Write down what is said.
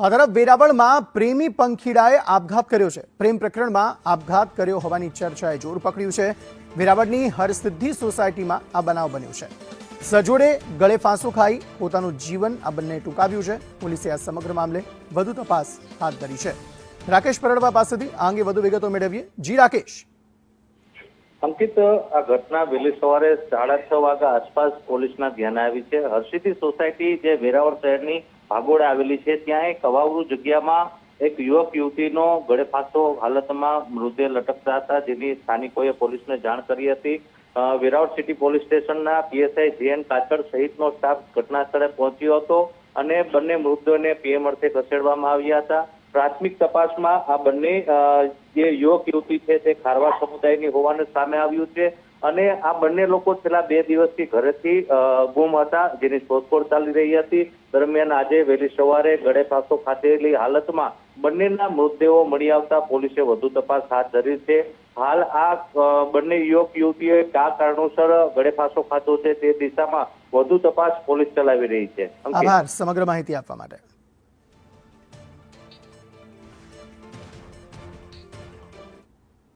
આ તરફ વેરાવળમાં પ્રેમી પંખીડાએ આપઘાત કર્યો છે. પ્રેમ પ્રકરણમાં આપઘાત કર્યો હોવાની ચર્ચાએ જોર પકડ્યું છે. વેરાવળની હરસિદ્ધિ સોસાયટીમાં આ બનાવ બન્યો છે. સજોડે ગળે ફાંસો ખાઈ પોતાનું જીવન આ બંને ટૂંકાવ્યું છે. પોલીસે આ સમગ્ર મામલે વધુ તપાસ હાથ ધરી છે. રાકેશ પરડવા પાસેથી આ અંગે વધુ વિગતો મેળવીએ. જી, રાકેશ. અંકિત, આ ઘટના વહેલી સવારે સાડા છ વાગ્યા આસપાસ પોલીસના ધ્યાને આવી છે. હર્ષિતી સોસાયટી જે વેરાવળ શહેરની ભાગોળે આવેલી છે, ત્યાં એક અવાવરૂ જગ્યામાં એક યુવક યુવતીનો ગળે હાલતમાં મૃતદેહ લટકતા હતા, જેની સ્થાનિકોએ પોલીસને જાણ કરી હતી. વેરાવળ સિટી પોલીસ સ્ટેશનના પીએસઆઈ જીએન કાચડ સહિતનો સ્ટાફ ઘટના સ્થળે પહોંચ્યો હતો અને બંને મૃતદેહને પીએમ અર્થે ખસેડવામાં આવ્યા હતા. પ્રાથમિક તપાસમાં આ બંને જે યુવક યુવતી છે તે ખારવા સમુદાયની હોવાનું સામે આવ્યું છે અને આ બંને લોકો છેલ્લા બે દિવસથી ઘરેથી ગુમ હતા જેની શોધખોળ ચાલી રહી હતી. દરમિયાન આજે વહેલી સવારે ગળે ફાંસો હાલતમાં બંનેના મૃતદેહો મળી આવતા પોલીસે વધુ તપાસ હાથ ધરી છે. હાલ આ બંને યુવક યુવતીઓએ કયા કારણોસર ગળે ફાંસો ખાધો છે તે દિશામાં વધુ તપાસ પોલીસ ચલાવી રહી છે. આભાર, સમગ્ર માહિતી આપવા માટે.